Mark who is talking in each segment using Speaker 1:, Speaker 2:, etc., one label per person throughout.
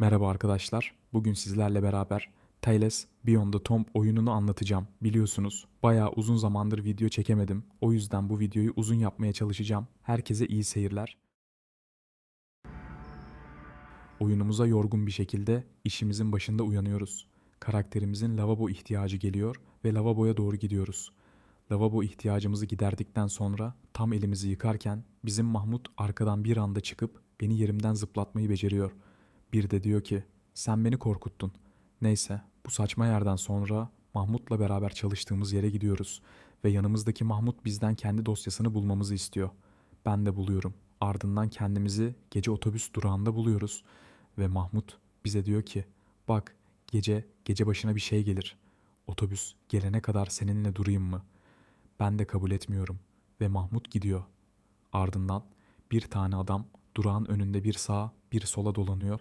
Speaker 1: Merhaba arkadaşlar. Bugün sizlerle beraber Tales Beyond the Tomb oyununu anlatacağım. Biliyorsunuz bayağı uzun zamandır video çekemedim. O yüzden bu videoyu uzun yapmaya çalışacağım. Herkese iyi seyirler. Oyunumuza yorgun bir şekilde işimizin başında uyanıyoruz. Karakterimizin lavabo ihtiyacı geliyor ve lavaboya doğru gidiyoruz. Lavabo ihtiyacımızı giderdikten sonra tam elimizi yıkarken bizim Mahmut arkadan bir anda çıkıp beni yerimden zıplatmayı beceriyor. Bir de diyor ki sen beni korkuttun. Neyse bu saçma yerden sonra Mahmut'la beraber çalıştığımız yere gidiyoruz ve yanımızdaki Mahmut bizden kendi dosyasını bulmamızı istiyor. Ben de buluyorum. Ardından kendimizi gece otobüs durağında buluyoruz ve Mahmut bize diyor ki bak gece gece başına bir şey gelir. Otobüs gelene kadar seninle durayım mı? Ben de kabul etmiyorum ve Mahmut gidiyor. Ardından bir tane adam durağın önünde bir sağa bir sola dolanıyor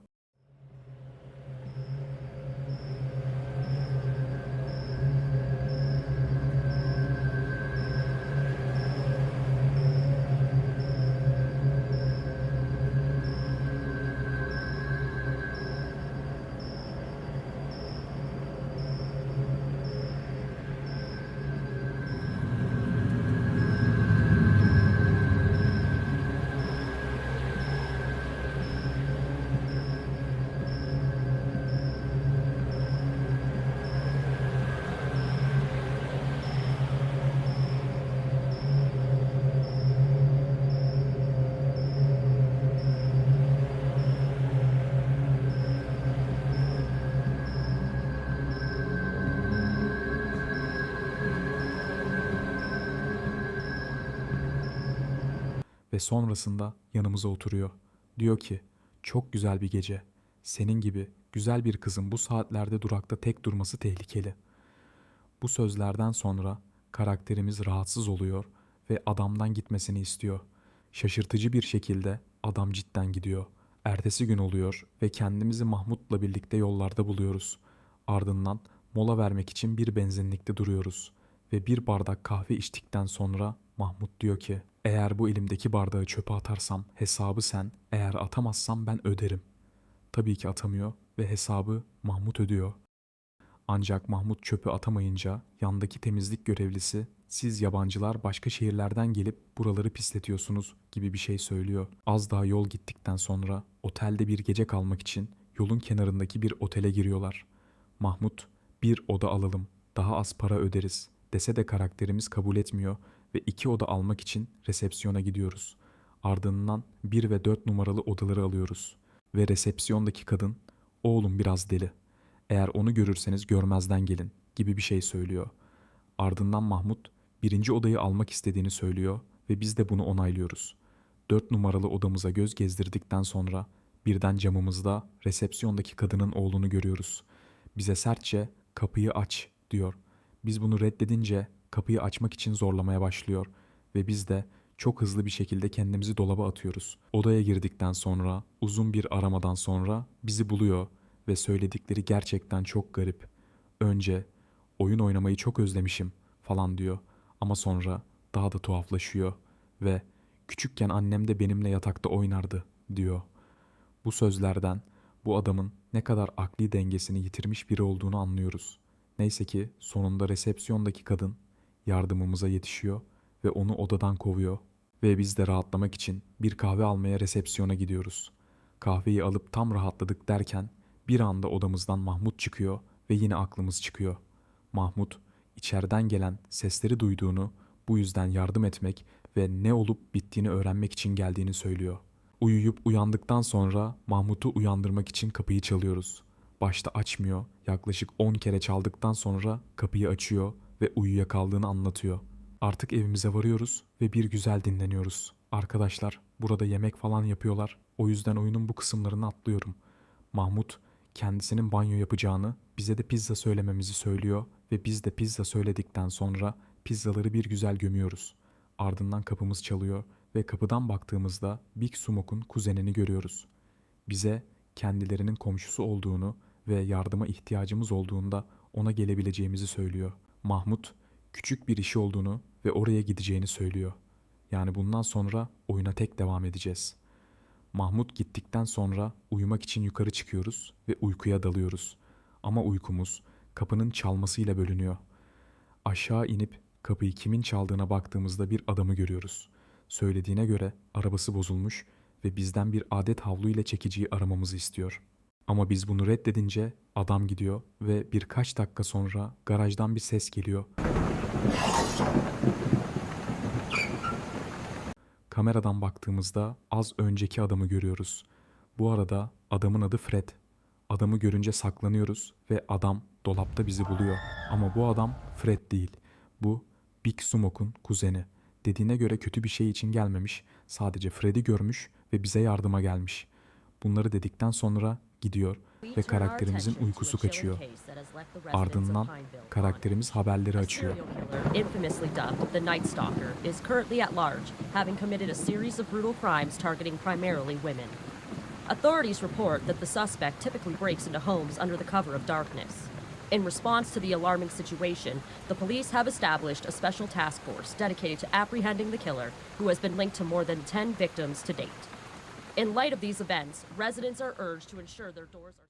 Speaker 1: ve sonrasında yanımıza oturuyor. Diyor ki çok güzel bir gece. Senin gibi güzel bir kızın bu saatlerde durakta tek durması tehlikeli. Bu sözlerden sonra karakterimiz rahatsız oluyor ve adamdan gitmesini istiyor. Şaşırtıcı bir şekilde adam cidden gidiyor. Ertesi gün oluyor ve kendimizi Mahmut'la birlikte yollarda buluyoruz. Ardından mola vermek için bir benzinlikte duruyoruz ve bir bardak kahve içtikten sonra Mahmut diyor ki eğer bu elimdeki bardağı çöpe atarsam hesabı sen, eğer atamazsam ben öderim. Tabii ki atamıyor ve hesabı Mahmut ödüyor. Ancak Mahmut çöpü atamayınca yandaki temizlik görevlisi siz yabancılar başka şehirlerden gelip buraları pisletiyorsunuz gibi bir şey söylüyor. Az daha yol gittikten sonra otelde bir gece kalmak için yolun kenarındaki bir otele giriyorlar. Mahmut bir oda alalım daha az para öderiz dese de karakterimiz kabul etmiyor ve iki oda almak için resepsiyona gidiyoruz. Ardından 1 ve 4 numaralı odaları alıyoruz. Ve resepsiyondaki kadın, oğlum biraz deli. Eğer onu görürseniz görmezden gelin gibi bir şey söylüyor. Ardından Mahmut birinci odayı almak istediğini söylüyor ve biz de bunu onaylıyoruz. 4 numaralı odamıza göz gezdirdikten sonra birden camımızda resepsiyondaki kadının oğlunu görüyoruz. Bize sertçe kapıyı aç diyor. Biz bunu reddedince kapıyı açmak için zorlamaya başlıyor ve biz de çok hızlı bir şekilde kendimizi dolaba atıyoruz. Odaya girdikten sonra uzun bir aramadan sonra bizi buluyor ve söyledikleri gerçekten çok garip. Önce oyun oynamayı çok özlemişim falan diyor ama sonra daha da tuhaflaşıyor ve küçükken annem de benimle yatakta oynardı diyor. Bu sözlerden bu adamın ne kadar akli dengesini yitirmiş biri olduğunu anlıyoruz. Neyse ki sonunda resepsiyondaki kadın yardımımıza yetişiyor ve onu odadan kovuyor ve biz de rahatlamak için bir kahve almaya resepsiyona gidiyoruz. Kahveyi alıp tam rahatladık derken bir anda odamızdan Mahmut çıkıyor ve yine aklımız çıkıyor. Mahmut içeriden gelen sesleri duyduğunu, bu yüzden yardım etmek ve ne olup bittiğini öğrenmek için geldiğini söylüyor. Uyuyup uyandıktan sonra Mahmut'u uyandırmak için kapıyı çalıyoruz. Başta açmıyor, yaklaşık 10 kere çaldıktan sonra kapıyı açıyor ve uyuyakaldığını anlatıyor. Artık evimize varıyoruz ve bir güzel dinleniyoruz. Arkadaşlar burada yemek falan yapıyorlar. O yüzden oyunun bu kısımlarını atlıyorum. Mahmut kendisinin banyo yapacağını, bize de pizza söylememizi söylüyor ve biz de pizza söyledikten sonra pizzaları bir güzel gömüyoruz. Ardından kapımız çalıyor ve kapıdan baktığımızda Big Smoke'un kuzenini görüyoruz. Bize kendilerinin komşusu olduğunu ve yardıma ihtiyacımız olduğunda ona gelebileceğimizi söylüyor. Mahmut küçük bir işi olduğunu ve oraya gideceğini söylüyor. Yani bundan sonra oyuna tek devam edeceğiz. Mahmut gittikten sonra uyumak için yukarı çıkıyoruz ve uykuya dalıyoruz. Ama uykumuz kapının çalmasıyla bölünüyor. Aşağı inip kapıyı kimin çaldığına baktığımızda bir adamı görüyoruz. Söylediğine göre arabası bozulmuş ve bizden bir adet havlu ile çekiciyi aramamızı istiyor. Ama biz bunu reddedince adam gidiyor ve birkaç dakika sonra garajdan bir ses geliyor. Kameradan baktığımızda az önceki adamı görüyoruz. Bu arada adamın adı Fred. Adamı görünce saklanıyoruz ve adam dolapta bizi buluyor. Ama bu adam Fred değil. Bu Big Smoke'un kuzeni. Dediğine göre kötü bir şey için gelmemiş. Sadece Fred'i görmüş ve bize yardıma gelmiş. Bunları dedikten sonra gidiyor ve karakterimizin uykusu kaçıyor. Ardından karakterimiz haberleri açıyor.
Speaker 2: infamously dubbed the Night Stalker, is currently at large, having committed a series of brutal crimes targeting primarily women. Authorities report that the suspect typically breaks into homes under the cover of darkness. In response to the alarming situation, the police have established a special task force dedicated to apprehending the killer, who has been linked to more than 10 victims to date. In light of these events, residents are urged to ensure their doors are